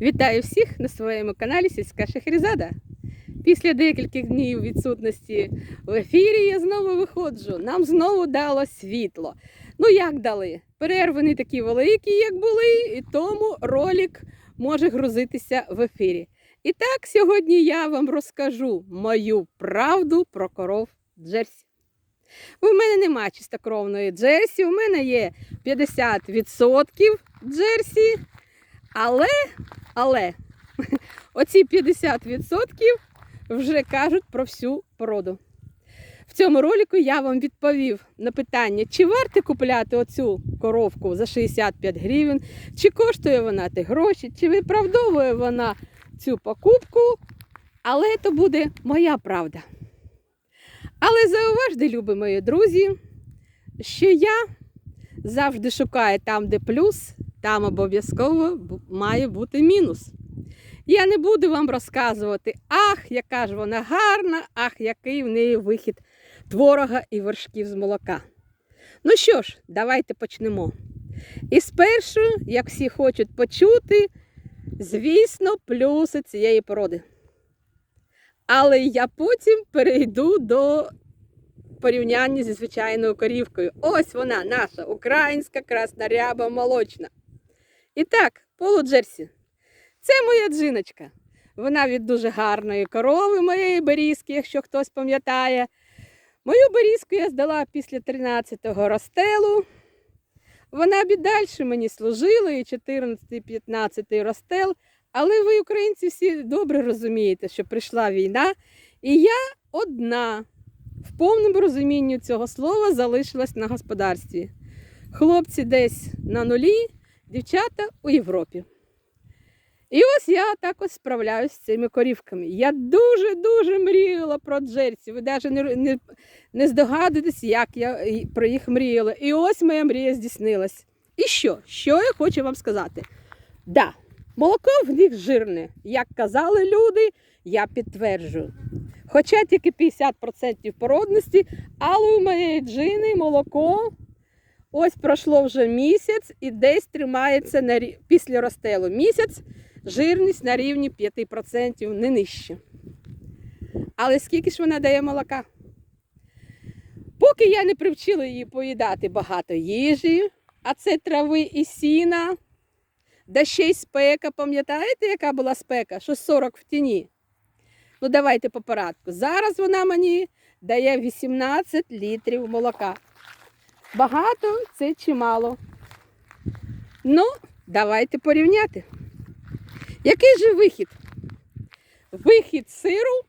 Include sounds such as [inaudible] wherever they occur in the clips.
Вітаю всіх на своєму каналі Сільська Шахерезада. Після декількох днів відсутності в ефірі я знову виходжу. Нам знову дало світло. Ну як дали? Перерви не такі великі, як були, і тому ролик може грузитися в ефірі. І так, сьогодні я вам розкажу мою правду про коров Джерсі. У мене нема чистокровної Джерсі, у мене є 50% Джерсі, але але [laughs] оці 50% вже кажуть про всю породу. В цьому ролику я вам відповів на питання, чи варто купляти оцю коровку за 65 гривень, чи коштує вона ті гроші, чи виправдовує вона цю покупку. Але це буде моя правда. Але зауважте, любі мої друзі, що я завжди шукаю там, де плюс, там обов'язково має бути мінус. Я не буду вам розказувати, ах, яка ж вона гарна, ах, який в неї вихід творога і вершків з молока. Ну що ж, давайте почнемо. І спершу, як всі хочуть почути, звісно, плюси цієї породи. Але я потім перейду до порівняння зі звичайною корівкою. Ось вона, наша українська красноряба молочна. І так, полу Джерсі. Це моя джиночка. Вона від дуже гарної корови моєї берізки, якщо хтось пам'ятає. Мою берізку я здала після 13-го розстелу. Вона б і далі мені служила, і 14-15 розстел. Але ви, українці, всі добре розумієте, що прийшла війна, і я одна в повному розумінні цього слова залишилась на господарстві. Хлопці десь на нулі, дівчата у Європі. І ось я так ось справляюсь з цими корівками. Я дуже-дуже мріяла про Джерсі. Ви навіть не, не, не здогадуєтесь, як я про їх мріяла. І ось моя мрія здійснилась. І що? Що я хочу вам сказати? Да, молоко в них жирне. Як казали люди, я підтверджую. Хоча тільки 50% породності, але у моєї джини молоко ось пройшло вже місяць і десь тримається на, рі- після розстелу місяць жирність на рівні 5%, не нижче. Але скільки ж вона дає молока? Поки я не привчила її поїдати багато їжі, а це трави і сіна, да ще й спека. Пам'ятаєте, яка була спека? Що 40 в тіні. Ну, давайте по порядку. Зараз вона мені дає 18 літрів молока. Багато це чи мало. Ну, давайте порівняти. Який же вихід? Вихід сиру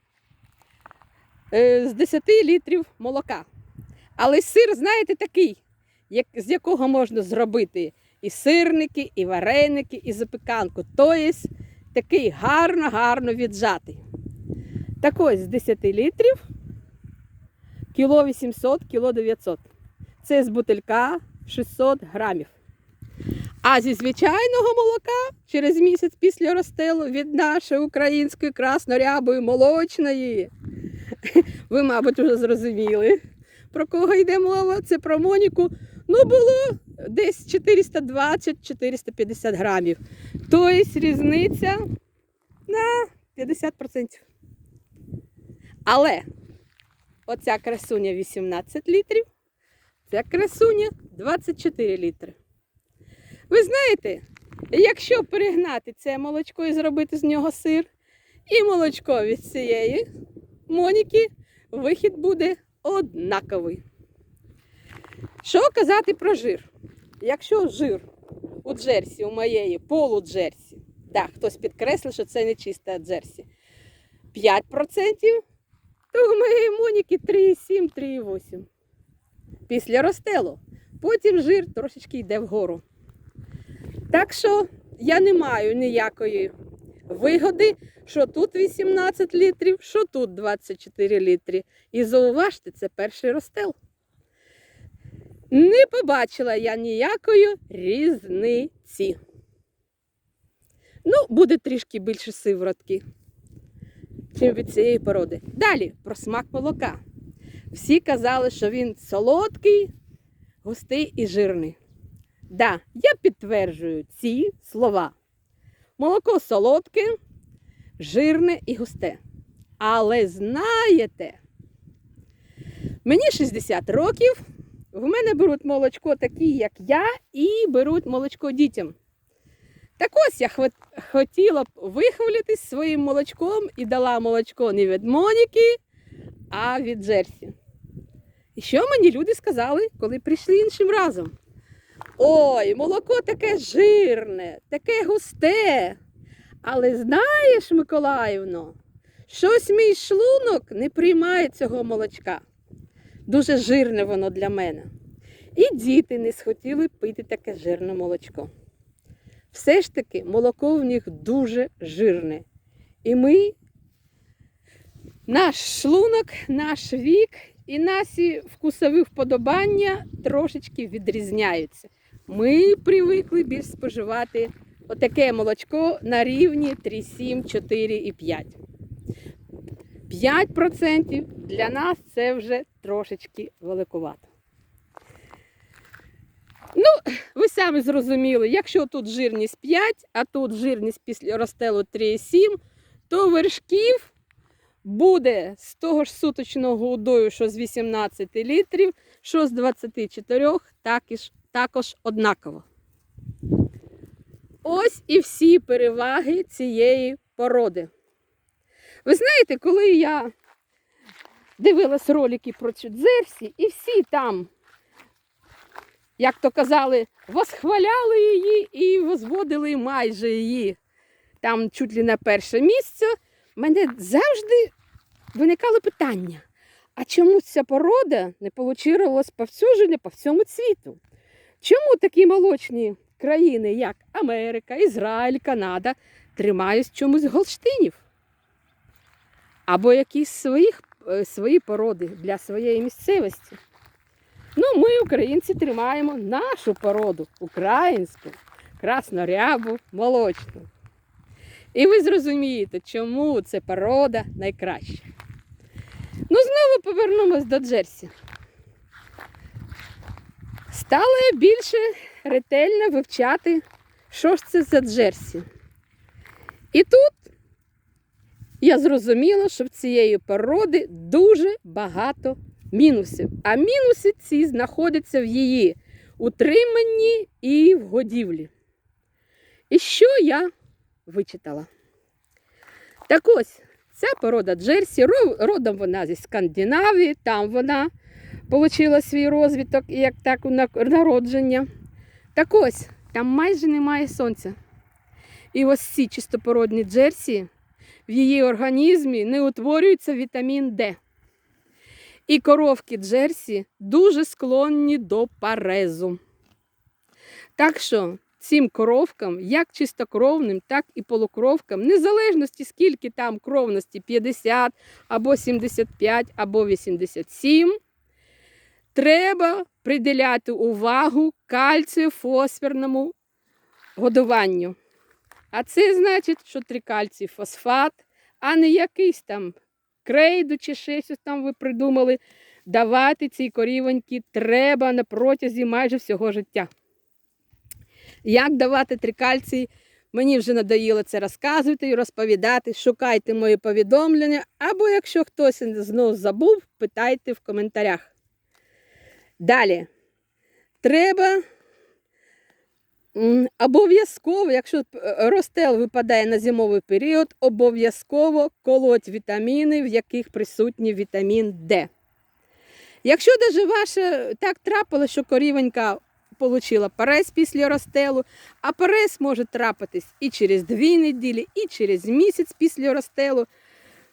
е, з 10 літрів молока. Але сир, знаєте, такий, як, з якого можна зробити і сирники, і вареники, і запіканку. Тобто такий гарно-гарно віджатий. Так ось з 10 літрів кіло 800, кіло 900. Це з бутилька 600 грамів. А зі звичайного молока через місяць після розстелу від нашої української краснорябої молочної. [laughs] Ви, мабуть, вже зрозуміли, про кого йде мова. Це про Моніку. Ну, було десь 420-450 грамів. Тобто різниця на 50%. Але оця красуня 18 літрів, ця красуня 24 літри. Ви знаєте, якщо перегнати це молочко і зробити з нього сир, і молочко від цієї Моніки, вихід буде однаковий. Що казати про жир? Якщо жир у джерсі, у моєї полу джерсі, так, хтось підкреслив, що це не чиста джерсі, 5%, то у моєї Моніки 3,7, 3,8. Після розстелу. Потім жир трошечки йде вгору. Так що я не маю ніякої вигоди, що тут 18 літрів, що тут 24 літри. І зауважте, це перший розстел. Не побачила я ніякої різниці. Ну, буде трішки більше сиворотки, чим від цієї породи. Далі про смак молока. Всі казали, що він солодкий, густий і жирний. Да, я підтверджую ці слова. Молоко солодке, жирне і густе. Але знаєте, мені 60 років, в мене беруть молочко такі, як я, і беруть молочко дітям. Так ось я хотіла б вихвалитись своїм молочком і дала молочко не від Моніки, а від Джерсі. І що мені люди сказали, коли прийшли іншим разом? Ой, молоко таке жирне, таке густе. Але знаєш, Миколаївно, щось мій шлунок не приймає цього молочка. Дуже жирне воно для мене. І діти не схотіли пити таке жирне молочко. Все ж таки, молоко в них дуже жирне. І ми, наш шлунок, наш вік і наші вкусові вподобання трошечки відрізняються. Ми привикли більш споживати отаке молочко на рівні 3,7, 4 і 5. 5% для нас це вже трошечки великувато. Ну, ви самі зрозуміли, якщо тут жирність 5, а тут жирність після розстелу 3,7, то вершків буде з того ж суточного удою, що з 18 літрів, що з 24, так і ж- також однаково. Ось і всі переваги цієї породи. Ви знаєте, коли я дивилась ролики про цю Джерсі, і всі там, як то казали, восхваляли її і возводили майже її там чуть ли на перше місце, мене завжди виникало питання: а чому ця порода не получилась повсюдження по всьому світу? Чому такі молочні країни, як Америка, Ізраїль, Канада, тримають чомусь голштинів? Або якісь своїх, е, свої породи для своєї місцевості? Ну, ми, українці, тримаємо нашу породу, українську, краснорябу, молочну. І ви зрозумієте, чому ця порода найкраща. Ну, знову повернемось до Джерсі. Стала я більше ретельно вивчати, що ж це за Джерсі. І тут я зрозуміла, що в цієї породи дуже багато мінусів. А мінуси ці знаходяться в її утриманні і в годівлі. І що я вичитала? Так ось, ця порода Джерсі, родом вона зі Скандинавії, там вона отримала свій розвиток як так на- народження. Так ось, там майже немає сонця. І ось ці чистопородні Джерсі в її організмі не утворюється вітамін Д. І коровки Джерсі дуже склонні до парезу. Так що цим коровкам, як чистокровним, так і полукровкам, незалежності скільки там кровності 50 або 75 або 87, треба приділяти увагу кальцію фосфорному годуванню. А це значить, що трикальцій фосфат, а не якийсь там крейду чи щось там ви придумали. Давати цій корівоньки треба на протязі майже всього життя. Як давати трикальцій, мені вже надоїло це розказувати і розповідати. Шукайте мої повідомлення, або якщо хтось знову забув, питайте в коментарях. Далі. Треба обов'язково, якщо е, розстел випадає на зимовий період, обов'язково колоть вітаміни, в яких присутній вітамін Д. Якщо навіть ваше так трапилося, що корівонька отримала парез після розстелу, а парез може трапитись і через дві неділі, і через місяць після розстелу.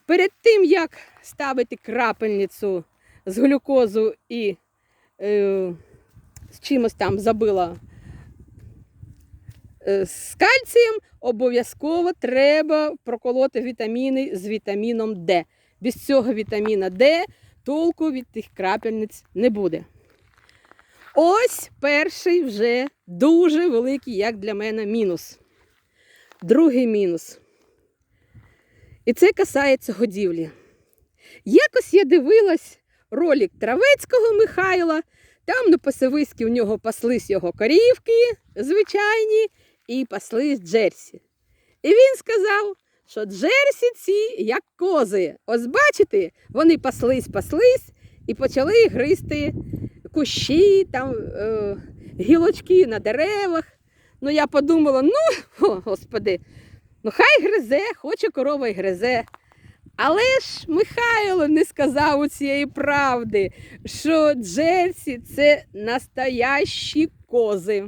Перед тим, як ставити крапельницю з глюкозу і е, з чимось там забила е, з кальцієм, обов'язково треба проколоти вітаміни з вітаміном Д. Без цього вітаміна Д толку від тих крапельниць не буде. Ось перший вже дуже великий, як для мене, мінус. Другий мінус. І це касається годівлі. Якось я дивилась ролик Травецького Михайла, там на пасовиськи у нього паслись його корівки звичайні і паслись Джерсі. І він сказав, що джерсі ці як кози. Ось бачите, вони паслись, паслись і почали гризти кущі, там, е, гілочки на деревах. Ну, я подумала, ну, о, господи, ну хай гризе, хоче корова й гризе. Але ж Михайло не сказав у цієї правди, що джерсі це настоящі кози.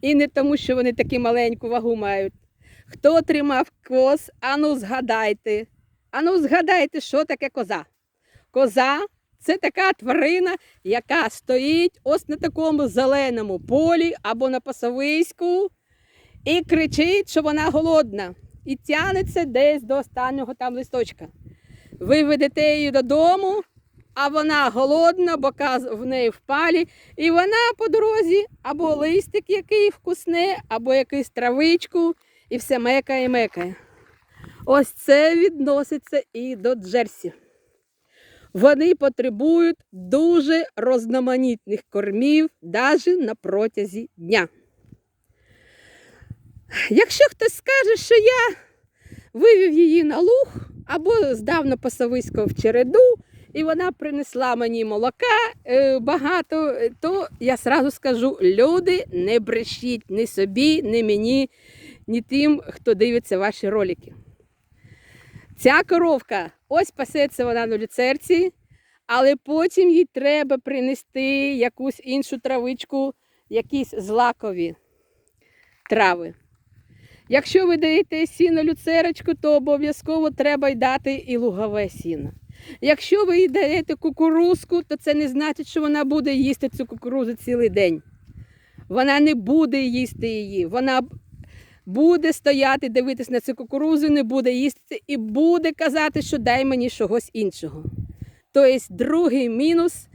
І не тому, що вони таку маленьку вагу мають. Хто тримав коз, ану згадайте. Ану згадайте, що таке коза. Коза це така тварина, яка стоїть ось на такому зеленому полі або на пасовиську і кричить, що вона голодна. І тянеться десь до останнього там листочка. Ви ведете її додому, а вона голодна, бока в неї впалі, і вона по дорозі або листик який вкусне, або якийсь травичку, і все мекає, мекає. Ось це відноситься і до джерсі. Вони потребують дуже різноманітних кормів навіть на протязі дня. Якщо хтось скаже, що я вивів її на луг або здав на пасовисько в череду, і вона принесла мені молока е, багато, то я сразу скажу: люди, не брешіть ні собі, ні мені, ні тим, хто дивиться ваші ролики. Ця коровка, ось пасеться вона на люцерці, але потім їй треба принести якусь іншу травичку, якісь злакові трави. Якщо ви даєте сіно люцерочку, то обов'язково треба й дати і лугове сіно. Якщо ви їй даєте кукурузку, то це не значить, що вона буде їсти цю кукурузу цілий день. Вона не буде їсти її. Вона буде стояти, дивитись на цю кукурузу, не буде їсти і буде казати, що дай мені чогось іншого. Тобто, другий мінус.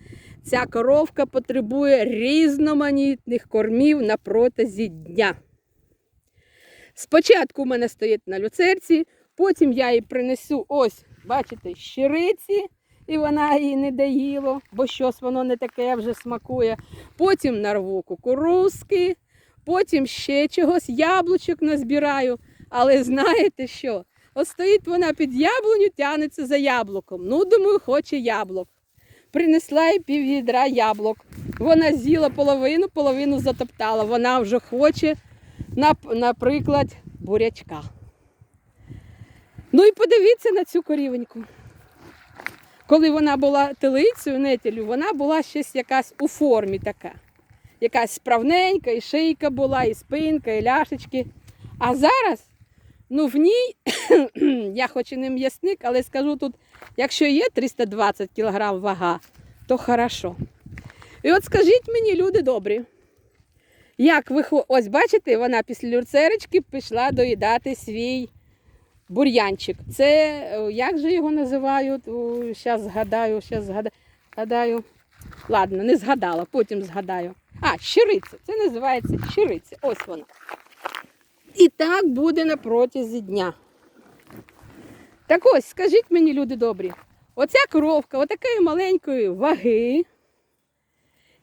Ця коровка потребує різноманітних кормів на протязі дня. Спочатку у мене стоїть на люцерці, потім я їй принесу ось, бачите, щириці, і вона її не доїла, бо щось воно не таке вже смакує. Потім нарву кукурузки, потім ще чогось яблучок назбираю. Але знаєте що? От стоїть вона під яблуню, тянеться за яблуком. Ну, думаю, хоче яблук. Принесла їй пів відра яблук. Вона з'їла половину, половину затоптала. Вона вже хоче, наприклад, бурячка. Ну і подивіться на цю корівеньку. Коли вона була телицею, нетелю, вона була щось якась у формі така. Якась справненька, і шийка була, і спинка, і ляшечки. А зараз, ну в ній, [clears throat] я хоч і не м'ясник, але скажу тут, якщо є 320 кг вага, то хорошо. І от скажіть мені, люди добрі, як ви ось бачите, вона після люцерочки пішла доїдати свій бур'янчик. Це е, як же його називають? Зараз згадаю, зараз згадаю. Ладно, не згадала, потім згадаю. А, щириця. Це називається щириця. Ось вона. І так буде на протязі дня. Так ось, скажіть мені, люди добрі, оця коровка, отакої маленької ваги,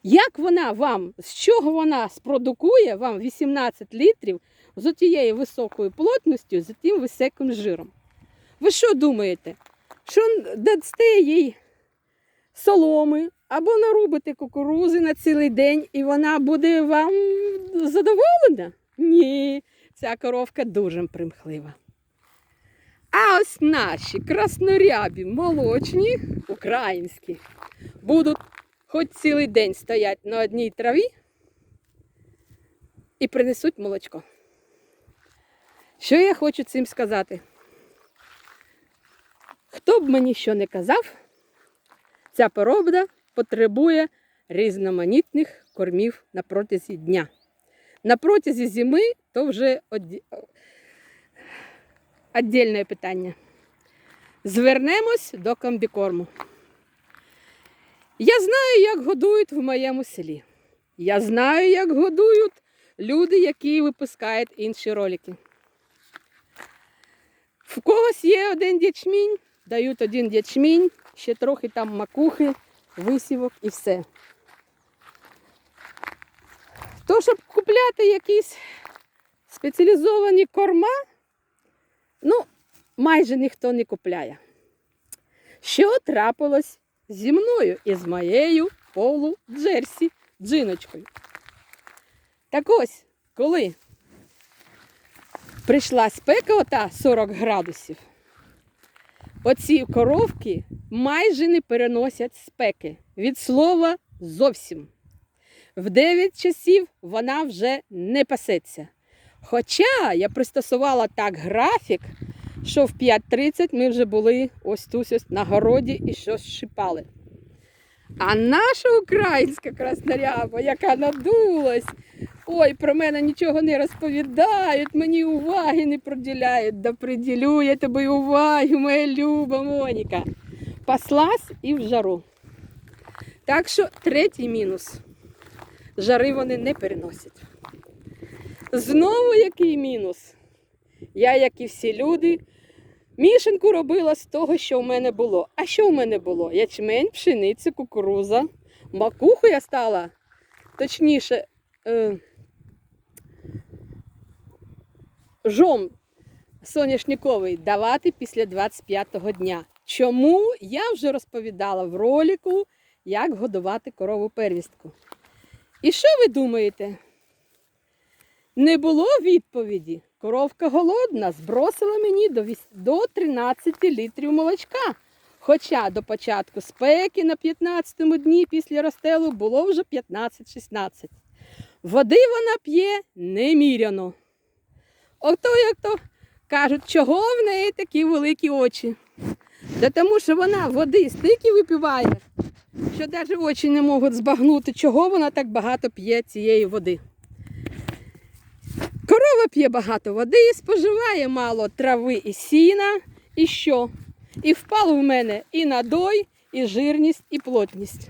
як вона вам, з чого вона спродукує вам 18 літрів з тією високою плотністю, з тим високим жиром? Ви що думаєте? Що дасте їй соломи або нарубите кукурузи на цілий день, і вона буде вам задоволена? Ні, ця коровка дуже примхлива. А ось наші краснорябі, молочні, українські, будуть хоч цілий день стоять на одній траві і принесуть молочко. Що я хочу цим сказати? Хто б мені що не казав, ця порода потребує різноманітних кормів на протязі дня. На протязі зими то вже Отдельне питання. Звернемось до комбікорму. Я знаю, як годують в моєму селі. Я знаю, як годують люди, які випускають інші ролики. В когось є один дячмінь, дають один дячмінь, ще трохи там макухи, висівок і все. То, щоб купляти якісь спеціалізовані корма, ну, майже ніхто не купляє. Що трапилось зі мною і з моєю полу Джерсі джиночкою? Так ось, коли прийшла спека ота 40 градусів, оці коровки майже не переносять спеки. Від слова зовсім. В 9 часів вона вже не пасеться. Хоча я пристосувала так графік, що в 5.30 ми вже були ось тут на городі і щось шипали. А наша українська красноряба, яка надулась, ой, про мене нічого не розповідають, мені уваги не приділяють. Да приділю я тобі уваги, моя люба Моніка. Паслась і в жару. Так що третій мінус. Жари вони не переносять. Знову який мінус? Я, як і всі люди, мішанку робила з того, що в мене було. А що в мене було? Ячмень, пшениця, кукуруза. Макуху я стала, точніше, е, жом соняшниковий давати після 25-го дня. Чому я вже розповідала в ролику, як годувати корову первістку. І що ви думаєте? Не було відповіді. Коровка голодна, збросила мені до 13 літрів молочка. Хоча до початку спеки на 15-му дні після розстелу було вже 15-16. Води вона п'є неміряно. Ото як то кажуть, чого в неї такі великі очі. Та тому що вона води стільки випиває, що навіть очі не можуть збагнути, чого вона так багато п'є цієї води. Корова п'є багато води, споживає мало трави і сіна. І що? І впало в мене і надой, і жирність, і плотність.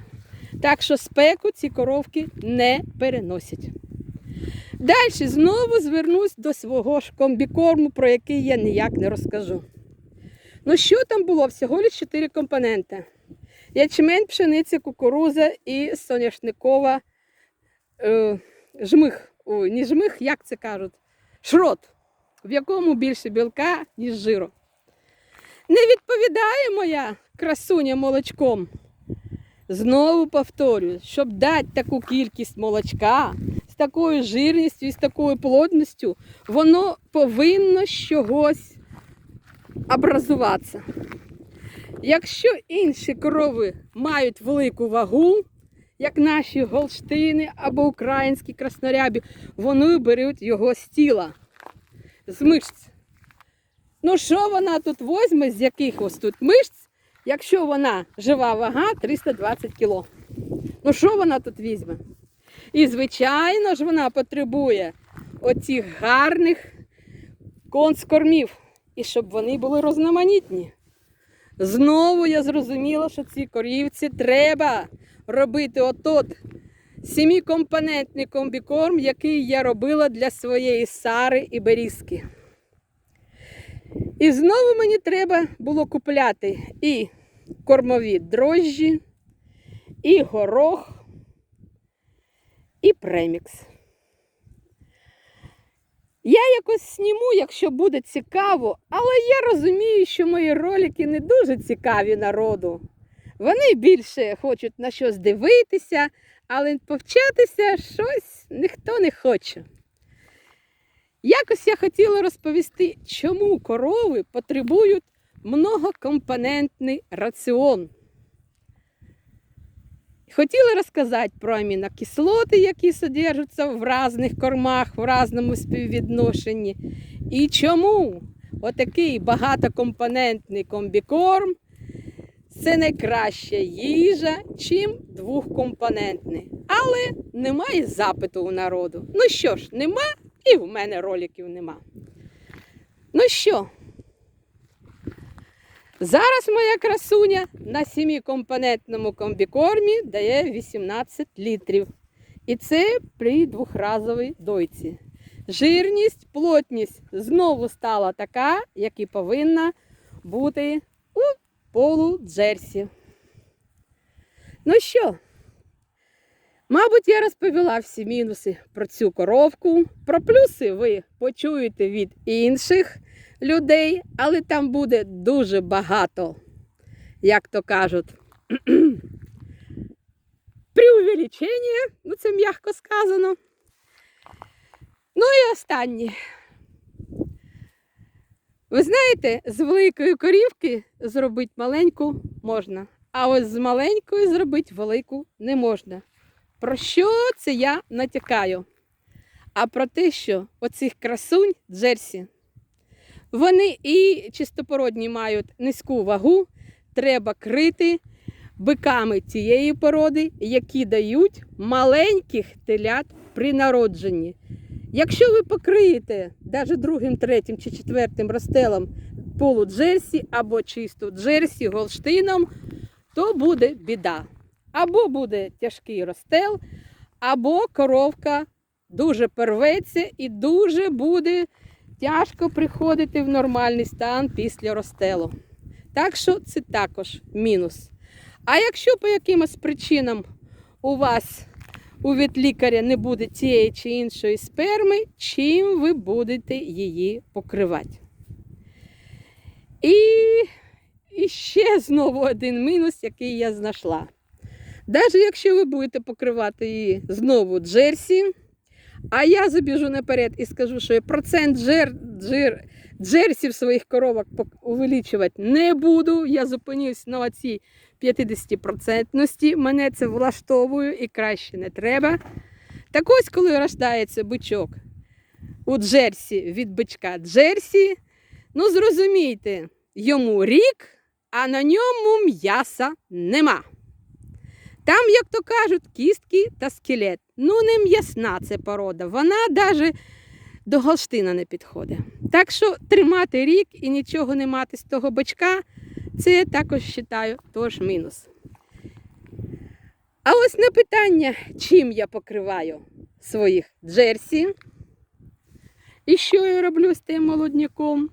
Так що спеку ці коровки не переносять. Далі знову звернусь до свого ж комбікорму, про який я ніяк не розкажу. Ну, що там було? Всього лише 4 компоненти. Ячмень, пшениця, кукуруза і соняшникова е, жмих. Ой, не жмих, як це кажуть? Шрот, в якому більше білка, ніж жиру. Не відповідає моя красуня молочком. Знову повторюю, щоб дати таку кількість молочка з такою жирністю і з такою плотністю, воно повинно з чогось образуватися. Якщо інші корови мають велику вагу, як наші голштини або українські краснорябі, вони беруть його з тіла, з мишць. Ну, що вона тут возьме з якихось тут мишць, якщо вона жива вага 320 кг? Ну, що вона тут візьме? І, звичайно ж, вона потребує оцих гарних конскормів, і щоб вони були розноманітні. Знову я зрозуміла, що цій корівці треба робити отот сімікомпонентний комбікорм, який я робила для своєї сари і берізки. І знову мені треба було купляти і кормові дрожжі, і горох, і премікс. Я якось сніму, якщо буде цікаво, але я розумію, що мої ролики не дуже цікаві народу. Вони більше хочуть на щось дивитися, але повчатися щось ніхто не хоче. Якось я хотіла розповісти, чому корови потребують многокомпонентний раціон. Хотіла розказати про амінокислоти, які содержаться в різних кормах, в різному співвідношенні. І чому отакий багатокомпонентний комбікорм це найкраща їжа, чим двохкомпонентний. Але немає запиту у народу. Ну що ж, нема, і в мене роликів нема. Ну що? Зараз моя красуня на сімікомпонентному комбікормі дає 18 літрів. І це при двохразовій дойці. Жирність, плотність знову стала така, як і повинна бути полу Джерсі. Ну що, Мабуть, я розповіла всі мінуси про цю коровку. Про плюси ви почуєте від інших людей, але там буде дуже багато, як то кажуть, [clears throat] преувеличення, ну це м'яко сказано. Ну і останнє. Ви знаєте, з великої корівки зробити маленьку можна, а ось з маленької зробити велику не можна. Про що це я натякаю? А про те, що оцих красунь Джерсі, вони і чистопородні мають низьку вагу, треба крити биками тієї породи, які дають маленьких телят при народженні. Якщо ви покриєте навіть другим, третім чи четвертим розстелом полу Джерсі або чисту Джерсі голштином, то буде біда. Або буде тяжкий розстел, або коровка дуже порветься і дуже буде тяжко приходити в нормальний стан після розстелу. Так що це також мінус. А якщо по якимось причинам у вас у ветлікаря не буде тієї чи іншої сперми, чим ви будете її покривати? І, ще знову один мінус, який я знайшла. Навіть якщо ви будете покривати її знову джерсі, а я забіжу наперед і скажу, що процент джер, джер, джерсів своїх коровок увеличувати не буду. Я зупинюсь на оцій 50%. Мене це влаштовує і краще не треба. Так ось, коли рождається бичок у джерсі від бичка джерсі, ну зрозумійте, йому рік, а на ньому м'яса нема. Там, як то кажуть, кістки та скелет. Ну, не м'ясна це порода. Вона навіть до Голштина не підходить. Так що тримати рік і нічого не мати з того бачка, це я також вважаю теж мінус. А ось на питання, чим я покриваю своїх джерсі, і що я роблю з тим молодняком,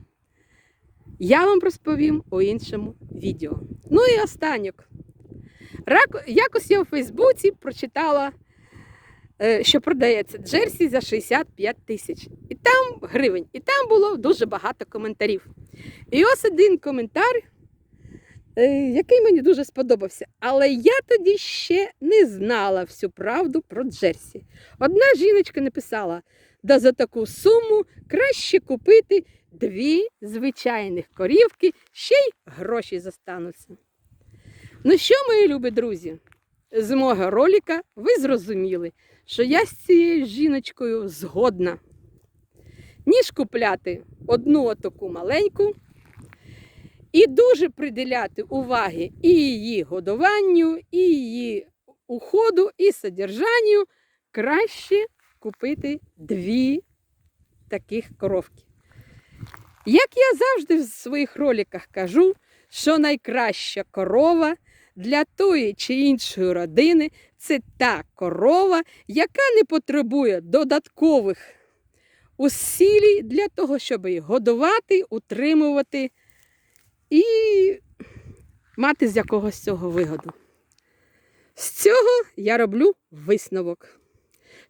я вам розповім у іншому відео. Ну і останньок. Якось я у Фейсбуці прочитала, що продається Джерсі за 65 тисяч. І там гривень. І там було дуже багато коментарів. І ось один коментар, е, який мені дуже сподобався. Але я тоді ще не знала всю правду про Джерсі. Одна жіночка написала: да за таку суму краще купити дві звичайних корівки, ще й гроші застануться. Ну що, мої любі друзі, з мого ролика ви зрозуміли, що я з цією жіночкою згодна. Ніж купляти одну таку маленьку і дуже приділяти уваги і її годуванню, і її уходу, і содержанню, краще купити дві таких коровки. Як я завжди в своїх роликах кажу, що найкраща корова для тої чи іншої родини це та корова, яка не потребує додаткових усілій для того, щоб її годувати, утримувати і мати з якогось цього вигоду. З цього я роблю висновок,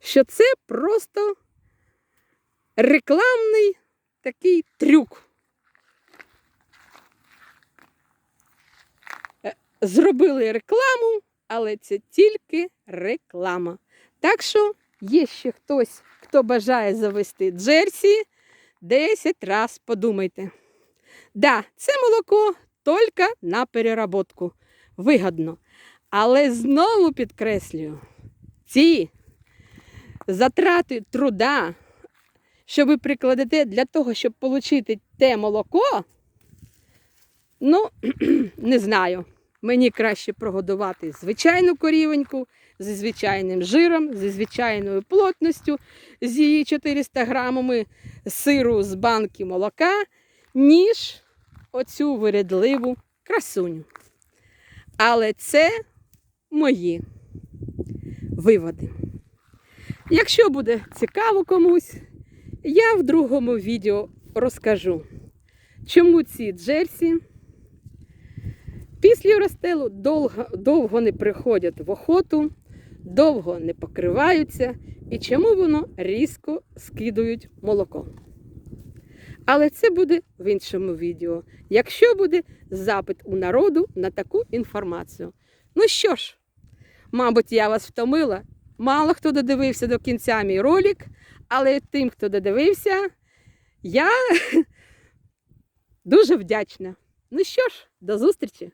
що це просто рекламний такий трюк. Е, Зробили рекламу, але це тільки реклама. Так що є ще хтось, хто бажає завести Джерсі, 10 раз подумайте. Да, це молоко тільки на переработку. Вигодно. Але знову підкреслюю, ці затрати труда, що ви прикладете для того, щоб отримати те молоко, ну, [clears throat] не знаю. Мені краще прогодувати звичайну корівеньку зі звичайним жиром, зі звичайною плотністю, з її 400 грамами сиру з банки молока, ніж оцю вирядливу красуню. Але це мої виводи. Якщо буде цікаво комусь, я в другому відео розкажу, чому ці джерсі після розстелу довго, довго не приходять в охоту, довго не покриваються і чому воно різко скидують молоко. Але це буде в іншому відео, якщо буде запит у народу на таку інформацію. Ну що ж, мабуть, я вас втомила. Мало хто додивився до кінця мій ролик, але тим, хто додивився, я [laughs] дуже вдячна. Ну що ж, до зустрічі!